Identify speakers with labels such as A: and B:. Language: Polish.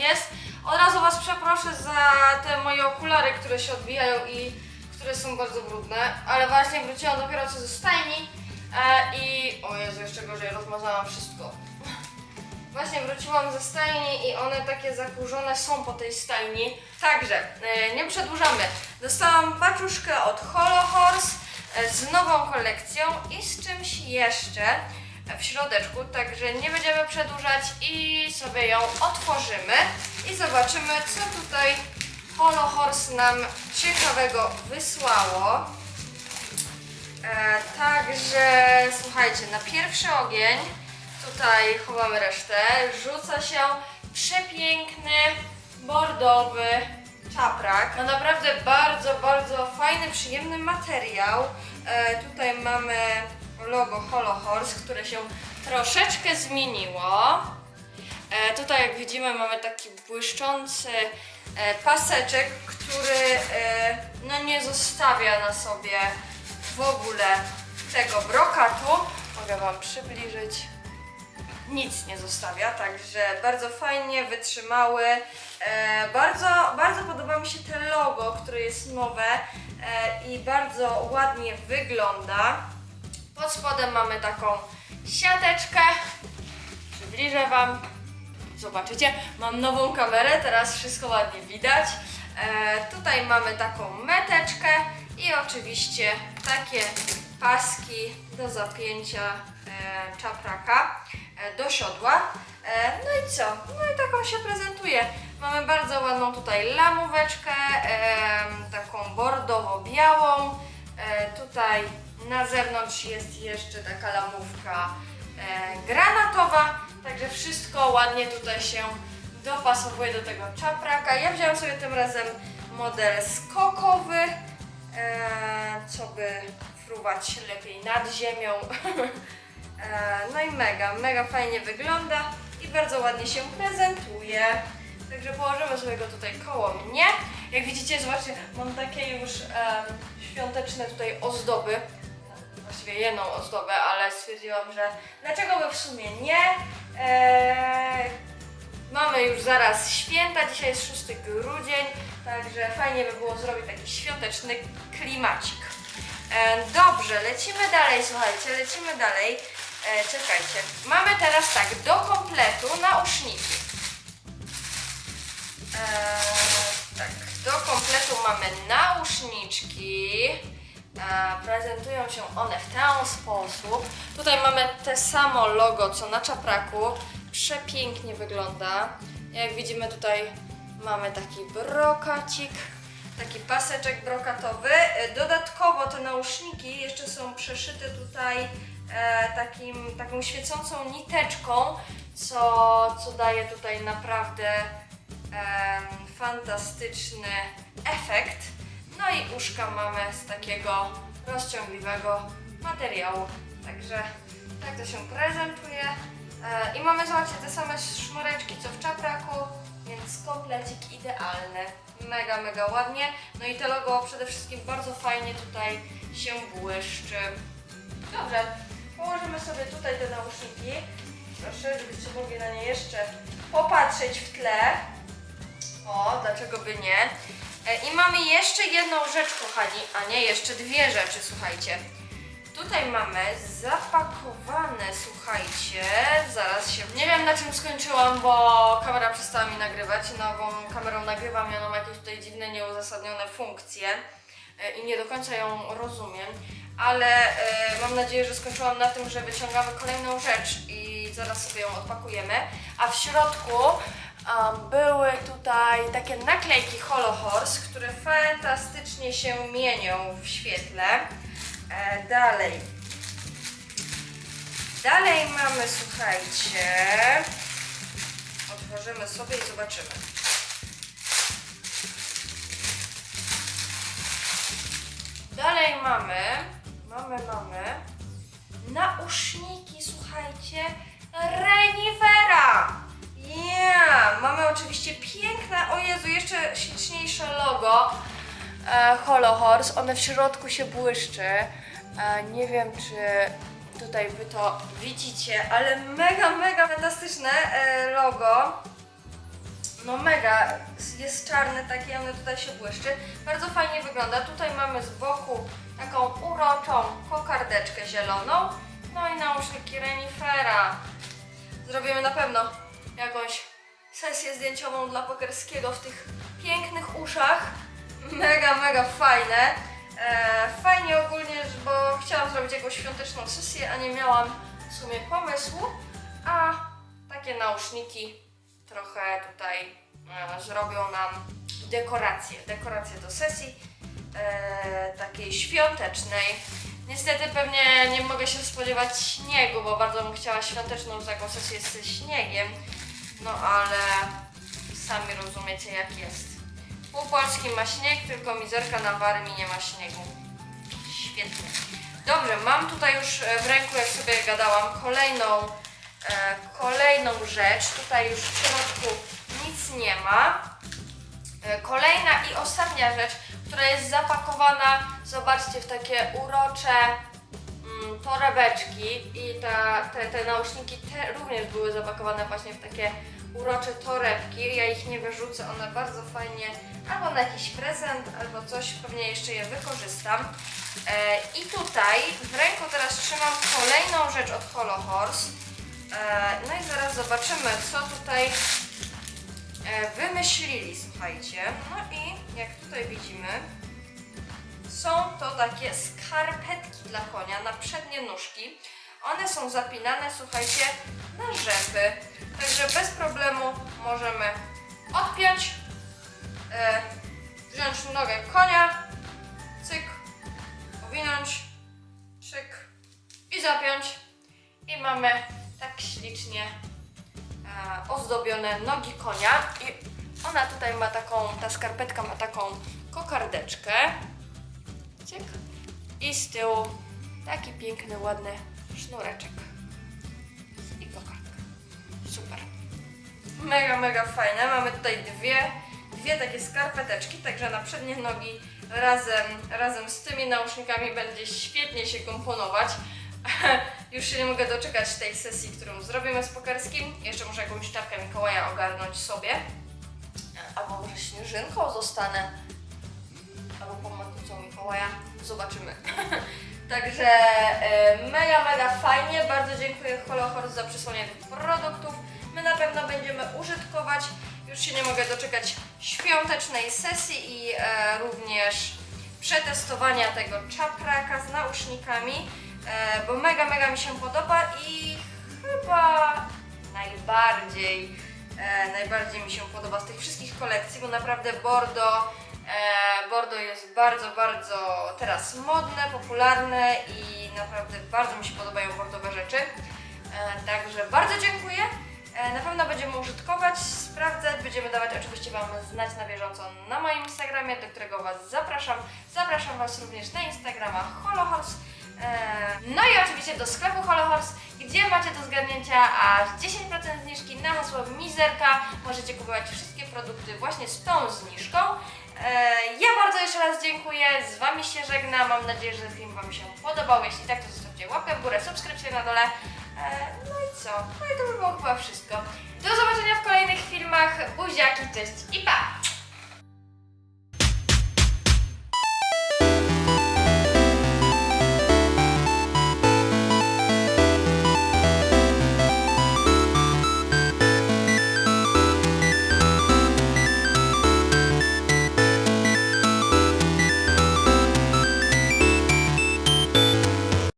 A: jest. Od razu Was przeproszę za te moje okulary, które się odbijają i które są bardzo brudne, ale właśnie wróciłam dopiero co ze stajni e, i... O Jezu, jeszcze gorzej, rozmazałam wszystko. Właśnie wróciłam ze stajni i one takie zakurzone są po tej stajni. Także, e, nie przedłużamy. Dostałam paczuszkę od Holo e, z nową kolekcją i z czymś jeszcze w środeczku, także nie będziemy przedłużać i sobie ją otworzymy i zobaczymy, co tutaj Holo Horse nam ciekawego wysłało. E, także słuchajcie, na pierwszy ogień tutaj chowamy resztę. Rzuca się przepiękny, bordowy czaprak. No naprawdę bardzo, bardzo fajny, przyjemny materiał. E, tutaj mamy logo Holo Horse, które się troszeczkę zmieniło. E, tutaj jak widzimy mamy taki błyszczący e, paseczek, który e, no nie zostawia na sobie w ogóle tego brokatu. Mogę Wam przybliżyć. Nic nie zostawia, także bardzo fajnie, wytrzymały. E, bardzo, bardzo podoba mi się te logo, które jest nowe e, i bardzo ładnie wygląda. Pod spodem mamy taką siateczkę. Przybliżę Wam. Zobaczycie, mam nową kamerę, teraz wszystko ładnie widać. E, tutaj mamy taką meteczkę i oczywiście takie paski do zapięcia e, czapraka e, do siodła. E, no i co? No i taką się prezentuje. Mamy bardzo ładną tutaj lamóweczkę, em, taką bordowo-białą. E, tutaj na zewnątrz jest jeszcze taka lamówka e, granatowa, także wszystko ładnie tutaj się dopasowuje do tego czapraka. Ja wziąłem sobie tym razem model skokowy, e, co by fruwać lepiej nad ziemią. e, no i mega, mega fajnie wygląda i bardzo ładnie się prezentuje. Także położymy sobie go tutaj koło mnie. Jak widzicie, zobaczcie, mam takie już świąteczne tutaj ozdoby. Właściwie jedną ozdobę, ale stwierdziłam, że dlaczego by w sumie nie. Eee, mamy już zaraz święta, dzisiaj jest 6 grudzień, także fajnie by było zrobić taki świąteczny klimacik. E, dobrze, lecimy dalej, słuchajcie, lecimy dalej. E, czekajcie, mamy teraz tak, do kompletu nauszniki. Eee, tak, do kompletu mamy nauszniczki. Eee, prezentują się one w ten sposób. Tutaj mamy te samo logo co na czapraku. Przepięknie wygląda. Jak widzimy tutaj mamy taki brokacik, taki paseczek brokatowy. E, Dodatkowo te nauszniki jeszcze są przeszyte tutaj e, takim, taką świecącą niteczką, co, co daje tutaj naprawdę fantastyczny efekt. No i uszka mamy z takiego rozciągliwego materiału. Także tak to się prezentuje. E, I mamy, zobaczcie, te same sznureczki co w czapraku, więc komplecik idealny. Mega, mega ładnie. No i te logo przede wszystkim bardzo fajnie tutaj się błyszczy. Dobrze, położymy sobie tutaj te nauszniki. Proszę, żebyście mogli na nie jeszcze popatrzeć w tle. O, dlaczego by nie? I mamy jeszcze jedną rzecz, kochani, a nie jeszcze dwie rzeczy, słuchajcie. Tutaj mamy zapakowane, słuchajcie, zaraz się... Nie wiem na czym skończyłam, bo kamera przestała mi nagrywać. Nową kamerą nagrywam, ja mam jakieś tutaj dziwne, nieuzasadnione funkcje e, i nie do końca ją rozumiem, ale e, mam nadzieję, że skończyłam na tym, że wyciągamy kolejną rzecz i zaraz sobie ją odpakujemy. A w środku um, były tutaj takie naklejki Holo Horse, które fantastycznie się mienią w świetle. E, dalej. Dalej mamy, słuchajcie. Otworzymy sobie i zobaczymy. Dalej mamy, mamy, mamy nauszniki, słuchajcie, piękne, o Jezu, jeszcze śliczniejsze logo e, Holo. One w środku się błyszczy. E, nie wiem, czy, tutaj wy to widzicie, ale mega, mega fantastyczne e, logo. No mega, jest czarny taki, one tutaj się błyszczy. Bardzo fajnie wygląda. Tutaj mamy z boku taką uroczą kokardeczkę zieloną. No i nauszniki renifera. Zrobimy na pewno jakąś sesję zdjęciową dla Pokerskiego w tych pięknych uszach. Mega, mega fajne. E, fajnie ogólnie, bo chciałam zrobić jakąś świąteczną sesję, a nie miałam w sumie pomysłu. A takie nauszniki trochę tutaj e, zrobią nam dekorację, dekorację do sesji e, takiej świątecznej. Niestety pewnie nie mogę się spodziewać śniegu, bo bardzo bym chciała świąteczną taką sesję ze śniegiem. No ale sami rozumiecie jak jest. Pół Polski ma śnieg, tylko mizerka na Warmii nie ma śniegu. Świetnie. Dobrze, mam tutaj już e, w ręku, jak sobie gadałam, kolejną, e, kolejną rzecz. Tutaj już w środku nic nie ma. E, Kolejna i ostatnia rzecz, która jest zapakowana, zobaczcie, w takie urocze torebeczki i ta, te, te nauszniki te również były zapakowane właśnie w takie urocze torebki. Ja ich nie wyrzucę, one bardzo fajnie albo na jakiś prezent, albo coś, pewnie jeszcze je wykorzystam. E, I tutaj w ręku teraz trzymam kolejną rzecz od Holo Horse. E, no i zaraz zobaczymy, co tutaj e, wymyślili, słuchajcie. No i jak tutaj widzimy, są to takie skarpetki dla konia na przednie nóżki. One są zapinane, słuchajcie, na rzepy. Także bez problemu możemy odpiąć, e, wziąć nogę konia, cyk, owinąć, cyk i zapiąć. I mamy tak ślicznie e, ozdobione nogi konia i ona tutaj ma taką, ta skarpetka ma taką kokardeczkę. I z tyłu taki piękny, ładny sznureczek. I kokardka. Super. Mega, mega fajne. Mamy tutaj dwie, dwie takie skarpeteczki, także na przednie nogi razem, razem z tymi nausznikami będzie świetnie się komponować. Już się nie mogę doczekać tej sesji, którą zrobimy z Pokerskim. Jeszcze muszę jakąś czapkę Mikołaja ogarnąć sobie. Albo może śnieżynką zostanę. Albo pomocnicą Mikołaja. Zobaczymy. Także e, mega, mega fajnie. Bardzo dziękuję Holochorse za przysłanie tych produktów. My na pewno będziemy użytkować. Już się nie mogę doczekać świątecznej sesji i e, również przetestowania tego czapraka z nausznikami, e, bo mega, mega mi się podoba i chyba najbardziej, najbardziej mi się podoba z tych wszystkich kolekcji, bo naprawdę Bordeaux, e, Bordeaux jest bardzo, bardzo teraz modne, popularne i naprawdę bardzo mi się podobają bordowe rzeczy. E, Także bardzo dziękuję. E, Na pewno będziemy użytkować, sprawdzać, będziemy dawać oczywiście Wam znać na bieżąco na moim Instagramie, do którego Was zapraszam. Zapraszam Was również na Instagrama Holohorse. No i oczywiście do sklepu Holohorse, gdzie macie do zgarnięcia aż 10% zniżki na hasło Mizerka. Możecie kupować wszystkie produkty właśnie z tą zniżką. Dziękuję, z Wami się żegnam. Mam nadzieję, że film Wam się podobał. Jeśli tak, to zostawcie łapkę w górę, subskrypcję na dole. E, No i co? No i to by było chyba wszystko. Do zobaczenia w kolejnych filmach. Buziaki, cześć i pa!